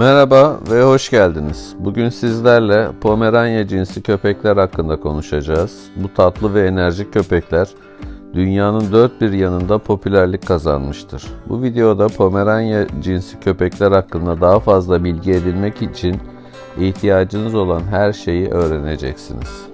Merhaba ve hoş geldiniz. Bugün sizlerle Pomeranya cinsi köpekler hakkında konuşacağız. Bu tatlı ve enerjik köpekler dünyanın dört bir yanında popülerlik kazanmıştır. Bu videoda Pomeranya cinsi köpekler hakkında daha fazla bilgi edinmek için ihtiyacınız olan her şeyi öğreneceksiniz.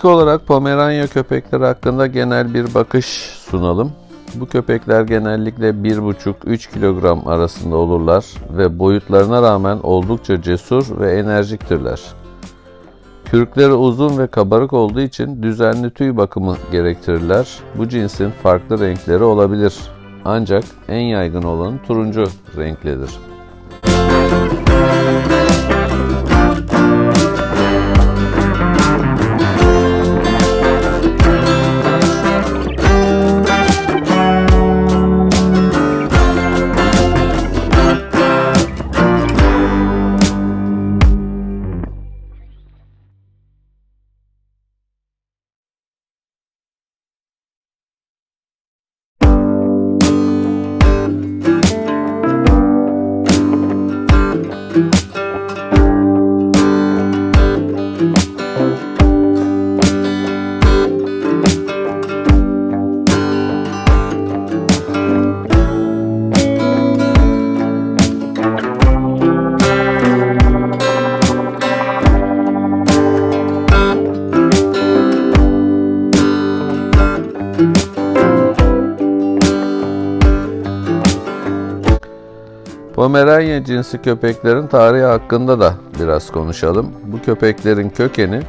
İlk olarak Pomeranya köpekleri hakkında genel bir bakış sunalım. Bu köpekler genellikle 1,5-3 kilogram arasında olurlar ve boyutlarına rağmen oldukça cesur ve enerjiktirler. Kürkleri uzun ve kabarık olduğu için düzenli tüy bakımı gerektirirler. Bu cinsin farklı renkleri olabilir. Ancak en yaygın olanı turuncu renklidir. Pomeranya cinsi köpeklerin tarihi hakkında da biraz konuşalım. Bu köpeklerin kökeni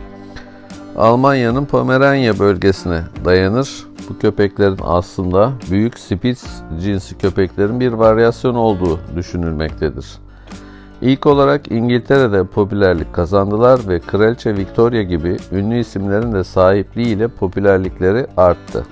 Almanya'nın Pomeranya bölgesine dayanır. Bu köpeklerin aslında büyük Spitz cinsi köpeklerin bir varyasyon olduğu düşünülmektedir. İlk olarak İngiltere'de popülerlik kazandılar ve Kraliçe Victoria gibi ünlü isimlerin de sahipliğiyle popülerlikleri arttı.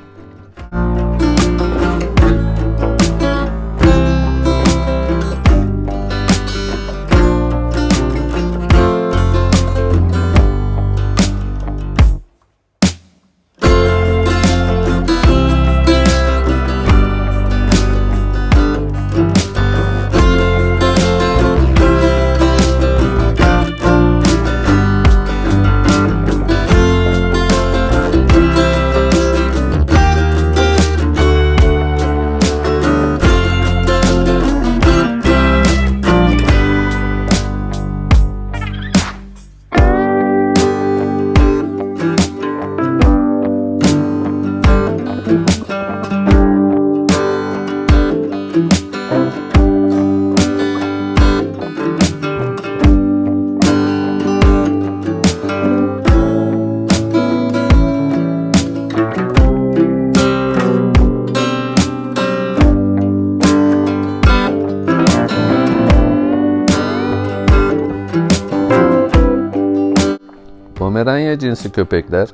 Pomeranya cinsi köpekler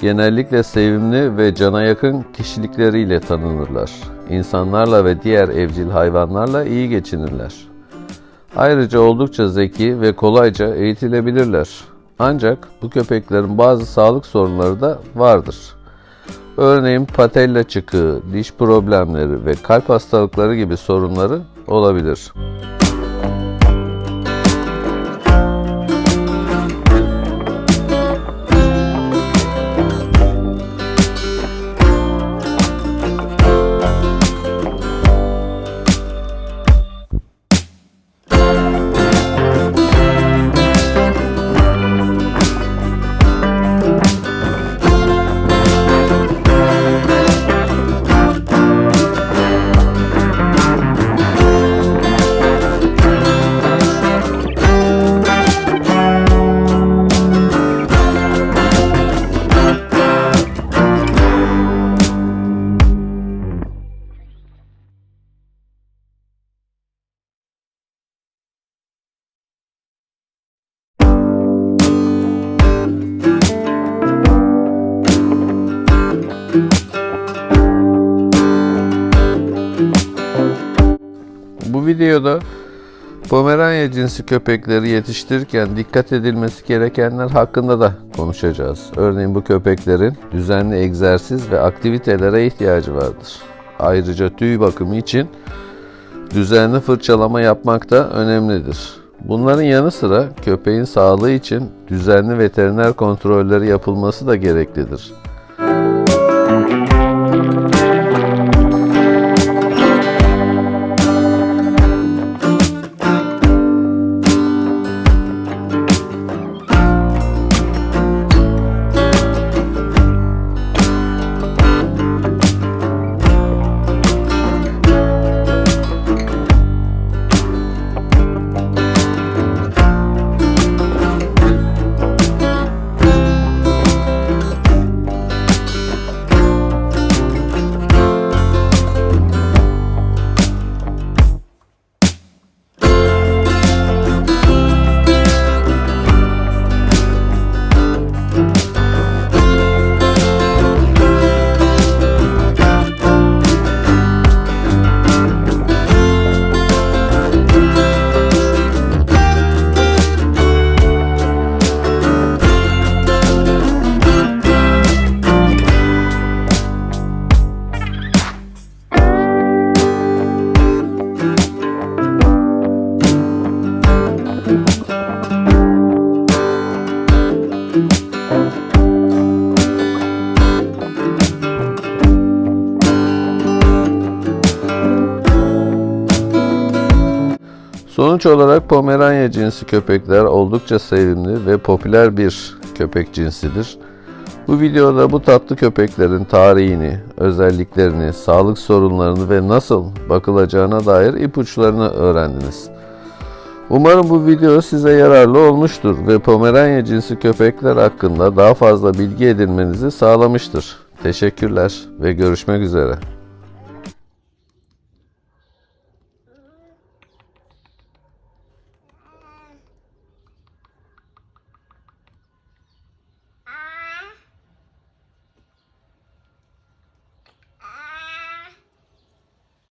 genellikle sevimli ve cana yakın kişilikleriyle tanınırlar. İnsanlarla ve diğer evcil hayvanlarla iyi geçinirler. Ayrıca oldukça zeki ve kolayca eğitilebilirler. Ancak bu köpeklerin bazı sağlık sorunları da vardır. Örneğin patella çıkığı, diş problemleri ve kalp hastalıkları gibi sorunları olabilir. Videoda Pomeranya cinsi köpekleri yetiştirirken dikkat edilmesi gerekenler hakkında da konuşacağız. Örneğin bu köpeklerin düzenli egzersiz ve aktivitelere ihtiyacı vardır. Ayrıca tüy bakımı için düzenli fırçalama yapmak da önemlidir. Bunların yanı sıra köpeğin sağlığı için düzenli veteriner kontrolleri yapılması da gereklidir. Sonuç olarak Pomeranya cinsi köpekler oldukça sevimli ve popüler bir köpek cinsidir. Bu videoda bu tatlı köpeklerin tarihini, özelliklerini, sağlık sorunlarını ve nasıl bakılacağına dair ipuçlarını öğrendiniz. Umarım bu video size yararlı olmuştur ve Pomeranya cinsi köpekler hakkında daha fazla bilgi edinmenizi sağlamıştır. Teşekkürler ve görüşmek üzere.